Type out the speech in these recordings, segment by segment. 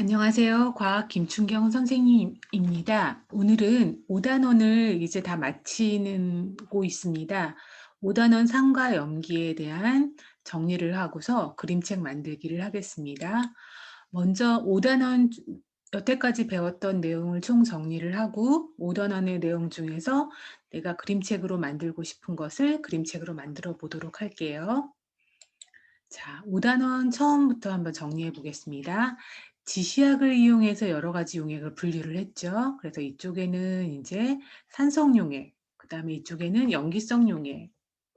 안녕하세요. 과학 김춘경 선생님입니다. 오늘은 5단원을 이제 다 마치고 있습니다. 5단원 상과 염기에 대한 정리를 하고서 그림책 만들기를 하겠습니다. 먼저 5단원 여태까지 배웠던 내용을 총 정리를 하고 5단원의 내용 중에서 내가 그림책으로 만들고 싶은 것을 그림책으로 만들어 보도록 할게요. 자, 5단원 처음부터 한번 정리해 보겠습니다. 지시약을 이용해서 여러 가지 용액을 분류를 했죠. 그래서 이쪽에는 이제 산성 용액, 그 다음에 이쪽에는 염기성 용액.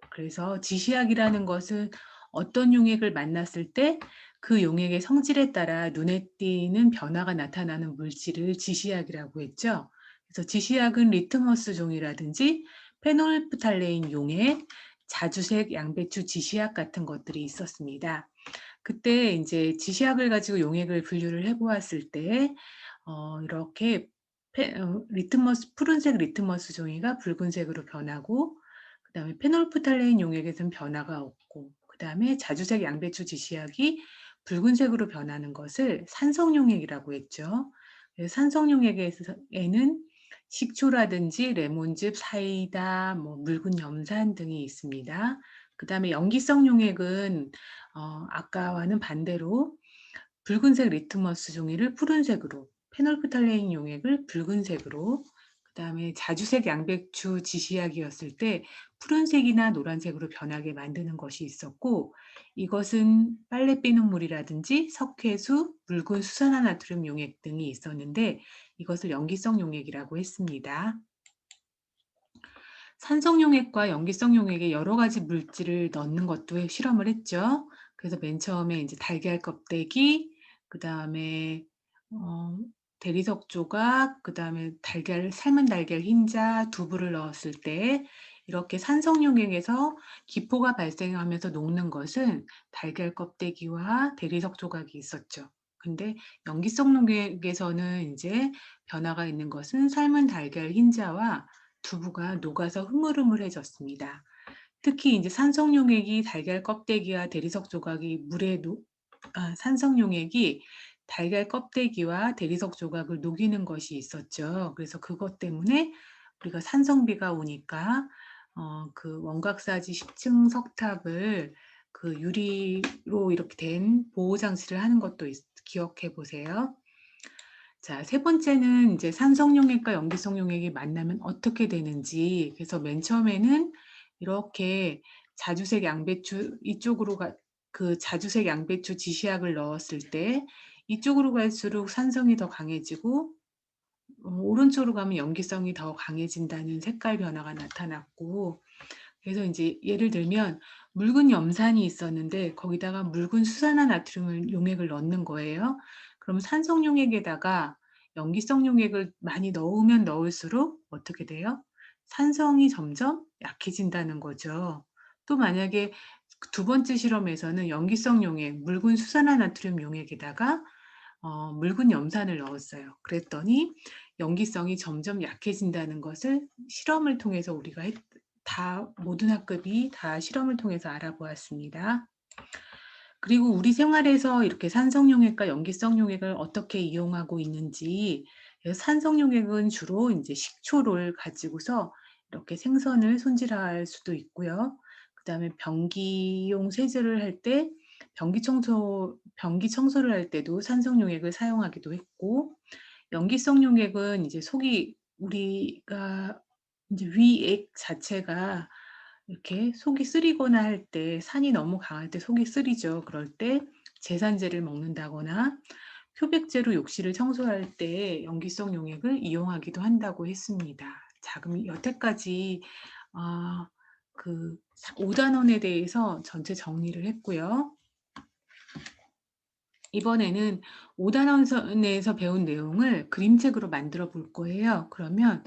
그래서 지시약이라는 것은 어떤 용액을 만났을 때 그 용액의 성질에 따라 눈에 띄는 변화가 나타나는 물질을 지시약이라고 했죠. 그래서 지시약은 리트머스 종이라든지 페놀프탈레인 용액, 자주색 양배추 지시약 같은 것들이 있었습니다. 그때 이제 지시약을 가지고 용액을 분류를 해보았을 때 어, 이렇게 페, 어, 리트머스 푸른색 리트머스 종이가 붉은색으로 변하고 그 다음에 페놀프탈레인 용액에서는 변화가 없고 그 다음에 자주색 양배추 지시약이 붉은색으로 변하는 것을 산성용액이라고 했죠. 산성용액에는 식초라든지 레몬즙, 사이다, 뭐 묽은 염산 등이 있습니다. 그 다음에 염기성 용액은 어, 아까와는 반대로 붉은색 리트머스 종이를 푸른색으로 페놀프탈레인 용액을 붉은색으로 그 다음에 자주색 양배추 지시약이었을 때 푸른색이나 노란색으로 변하게 만드는 것이 있었고 이것은 빨래 비눗물이라든지 석회수, 묽은 수산화 나트륨 용액 등이 있었는데 이것을 염기성 용액이라고 했습니다. 산성 용액과 염기성 용액에 여러 가지 물질을 넣는 것도 실험을 했죠. 그래서 맨 처음에 이제 달걀 껍데기, 그 다음에 어, 대리석 조각, 그 다음에 달걀 삶은 달걀 흰자, 두부를 넣었을 때 이렇게 산성 용액에서 기포가 발생하면서 녹는 것은 달걀 껍데기와 대리석 조각이 있었죠. 근데 염기성 용액에서는 이제 변화가 있는 것은 삶은 달걀 흰자와 두부가 녹아서 흐물흐물해졌습니다. 특히 이제 산성용액이 달걀 껍데기와 대리석 조각이 물에 녹, 아, 산성용액이 달걀 껍데기와 대리석 조각을 녹이는 것이 있었죠. 그래서 그것 때문에 우리가 산성비가 오니까 어, 그 원각사지 10층 석탑을 그 유리로 이렇게 된 보호 장치를 하는 것도 있, 기억해 보세요. 자, 세 번째는 이제 산성용액과 염기성용액이 만나면 어떻게 되는지. 그래서 맨 처음에는 이렇게 자주색 양배추 이쪽으로 가, 그 자주색 양배추 지시약을 넣었을 때 이쪽으로 갈수록 산성이 더 강해지고 어, 오른쪽으로 가면 염기성이 더 강해진다는 색깔 변화가 나타났고 그래서 이제 예를 들면 묽은 염산이 있었는데 거기다가 묽은 수산화 나트륨을 용액을 넣는 거예요. 그럼 산성 용액에다가 염기성 용액을 많이 넣으면 넣을수록 어떻게 돼요? 산성이 점점 약해진다는 거죠. 또 만약에 두 번째 실험에서는 염기성 용액, 묽은 수산화 나트륨 용액에다가 어, 묽은 염산을 넣었어요. 그랬더니 염기성이 점점 약해진다는 것을 실험을 통해서 우리가 했, 다 모든 학급이 다 실험을 통해서 알아보았습니다. 그리고 우리 생활에서 이렇게 산성용액과 염기성용액을 어떻게 이용하고 있는지 산성용액은 주로 이제 식초를 가지고서 이렇게 생선을 손질할 수도 있고요. 그 다음에 변기용 세제를 할 때 변기 청소, 변기 청소를 할 때도 산성용액을 사용하기도 했고, 염기성 용액은 이제 속이 우리가 이제 위액 자체가 이렇게 속이 쓰리거나 할 때 산이 너무 강할 때 속이 쓰리죠. 그럴 때 제산제를 먹는다거나 표백제로 욕실을 청소할 때 염기성 용액을 이용하기도 한다고 했습니다. 자, 그럼 여태까지 어, 그 5단원에 대해서 전체 정리를 했고요. 이번에는 5단원에서 배운 내용을 그림책으로 만들어 볼 거예요. 그러면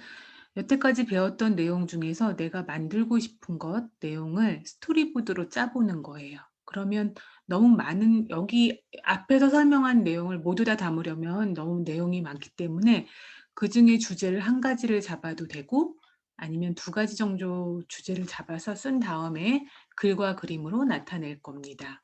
여태까지 배웠던 내용 중에서 내가 만들고 싶은 것, 내용을 스토리보드로 짜보는 거예요. 그러면 너무 많은, 여기 앞에서 설명한 내용을 모두 다 담으려면 너무 내용이 많기 때문에 그 중에 주제를 한 가지를 잡아도 되고 아니면 두 가지 정도 주제를 잡아서 쓴 다음에 글과 그림으로 나타낼 겁니다.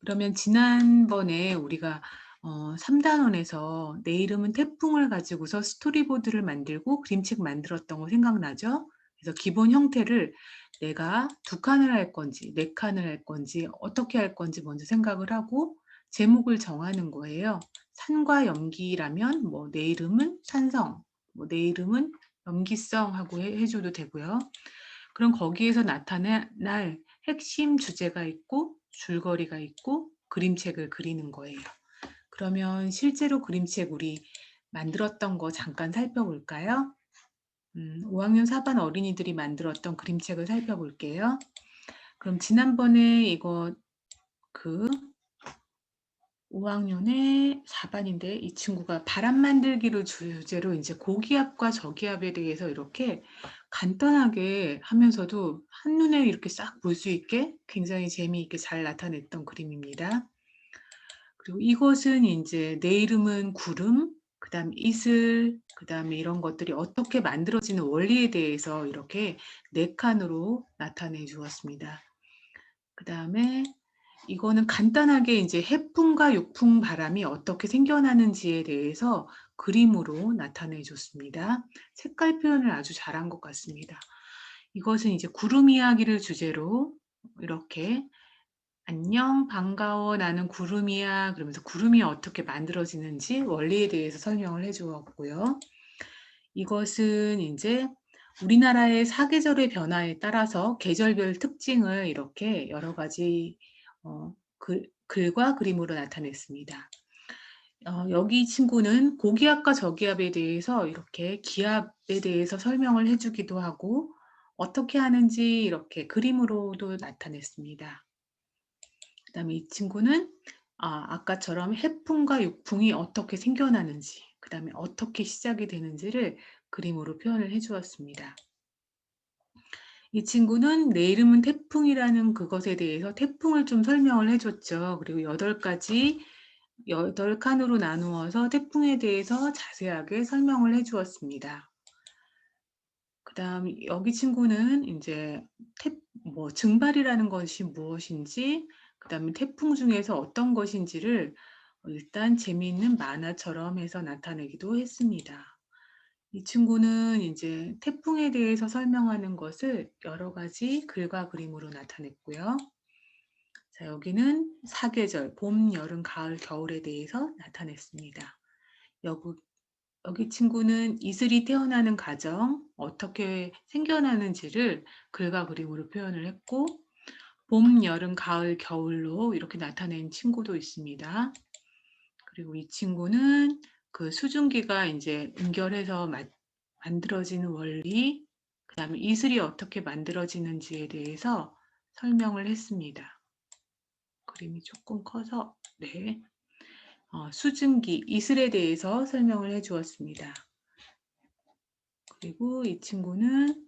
그러면 지난번에 우리가 어 3 단원에서 내 이름은 태풍을 가지고서 스토리보드를 만들고 그림책 만들었던 거 생각나죠? 그래서 기본 형태를 내가 2 칸을 할 건지 4 칸을 할 건지 어떻게 할 건지 먼저 생각을 하고 제목을 정하는 거예요. 산과 염기라면 뭐 내 이름은 산성, 뭐 내 이름은 염기성 하고 해, 해 줘도 되고요. 그럼 거기에서 나타날 핵심 주제가 있고 줄거리가 있고 그림책을 그리는 거예요. 그러면 실제로 그림책 우리 만들었던 거 잠깐 살펴볼까요? 음, 5학년 4반 어린이들이 만들었던 그림책을 살펴볼게요. 그럼 지난번에 이거 그 5학년의 4반인데 이 친구가 바람 만들기를 주제로 이제 고기압과 저기압에 대해서 이렇게 간단하게 하면서도 한눈에 이렇게 싹 볼 수 있게 굉장히 재미있게 잘 나타냈던 그림입니다. 그리고 이것은 이제 내 이름은 구름, 그 다음 이슬, 그 다음에 이런 것들이 어떻게 만들어지는 원리에 대해서 이렇게 네 칸으로 나타내 주었습니다. 그 다음에 이거는 간단하게 이제 해풍과 육풍 바람이 어떻게 생겨나는지에 대해서 그림으로 나타내 줬습니다. 색깔 표현을 아주 잘한 것 같습니다. 이것은 이제 구름 이야기를 주제로 이렇게 안녕, 반가워, 나는 구름이야. 그러면서 구름이 어떻게 만들어지는지 원리에 대해서 설명을 해 주었고요. 이것은 이제 우리나라의 사계절의 변화에 따라서 계절별 특징을 이렇게 여러 가지 어, 글, 글과 그림으로 나타냈습니다. 어, 여기 친구는 고기압과 저기압에 대해서 이렇게 기압에 대해서 설명을 해주기도 하고 어떻게 하는지 이렇게 그림으로도 나타냈습니다. 그 다음에 이 친구는 아, 아까처럼 해풍과 육풍이 어떻게 생겨나는지, 그 다음에 어떻게 시작이 되는지를 그림으로 표현을 해주었습니다. 이 친구는 내 이름은 태풍이라는 그것에 대해서 태풍을 좀 설명을 해줬죠. 그리고 여덟 가지, 여덟 칸으로 나누어서 태풍에 대해서 자세하게 설명을 해주었습니다. 그 다음 여기 친구는 이제 태, 뭐 증발이라는 것이 무엇인지 그 다음에 태풍 중에서 어떤 것인지를 일단 재미있는 만화처럼 해서 나타내기도 했습니다. 이 친구는 이제 태풍에 대해서 설명하는 것을 여러 가지 글과 그림으로 나타냈고요. 자, 여기는 사계절, 봄, 여름, 가을, 겨울에 대해서 나타냈습니다. 여기, 여기 친구는 이슬이 태어나는 과정, 어떻게 생겨나는지를 글과 그림으로 표현을 했고, 봄, 여름, 가을, 겨울로 이렇게 나타낸 친구도 있습니다. 그리고 이 친구는 그 수증기가 이제 응결해서 마, 만들어지는 원리, 그 다음에 이슬이 어떻게 만들어지는지에 대해서 설명을 했습니다. 그림이 조금 커서, 네. 어, 수증기, 이슬에 대해서 설명을 해 주었습니다. 그리고 이 친구는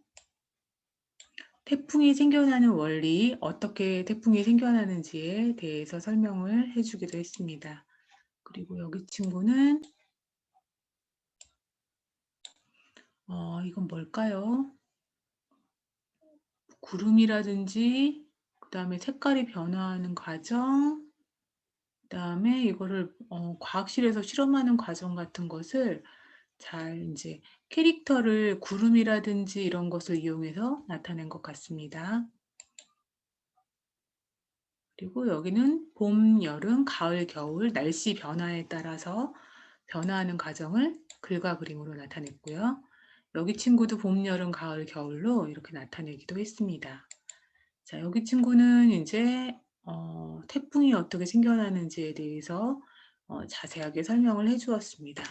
태풍이 생겨나는 원리, 어떻게 태풍이 생겨나는지에 대해서 설명을 해주기도 했습니다. 그리고 여기 친구는 어, 이건 뭘까요? 구름이라든지 그 다음에 색깔이 변화하는 과정 그 다음에 이거를 어, 과학실에서 실험하는 과정 같은 것을 잘 이제 캐릭터를 구름이라든지 이런 것을 이용해서 나타낸 것 같습니다. 그리고 여기는 봄, 여름, 가을, 겨울 날씨 변화에 따라서 변화하는 과정을 글과 그림으로 나타냈고요. 여기 친구도 봄, 여름, 가을, 겨울로 이렇게 나타내기도 했습니다. 자, 여기 친구는 이제 어, 태풍이 어떻게 생겨나는지에 대해서 어, 자세하게 설명을 해 주었습니다.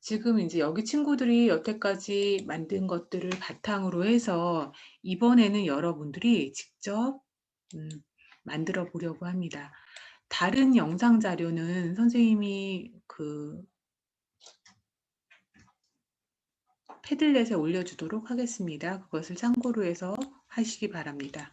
지금 이제 여기 친구들이 여태까지 만든 것들을 바탕으로 해서 이번에는 여러분들이 직접 음, 만들어 보려고 합니다. 다른 영상 자료는 선생님이 그 패들렛에 올려주도록 하겠습니다. 그것을 참고로 해서 하시기 바랍니다.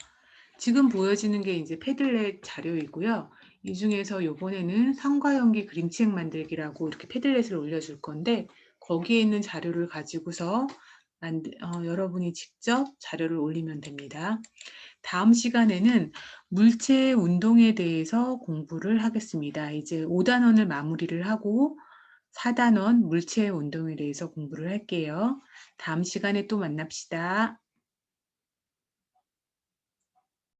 지금 보여지는 게 이제 패들렛 자료이고요. 이 중에서 요번에는 상과연기 그림책 만들기라고 이렇게 패들렛을 올려줄 건데 거기에 있는 자료를 가지고서 만드, 어, 여러분이 직접 자료를 올리면 됩니다. 다음 시간에는 물체 운동에 대해서 공부를 하겠습니다. 이제 5단원을 마무리를 하고 4단원 물체 운동에 대해서 공부를 할게요. 다음 시간에 또 만납시다.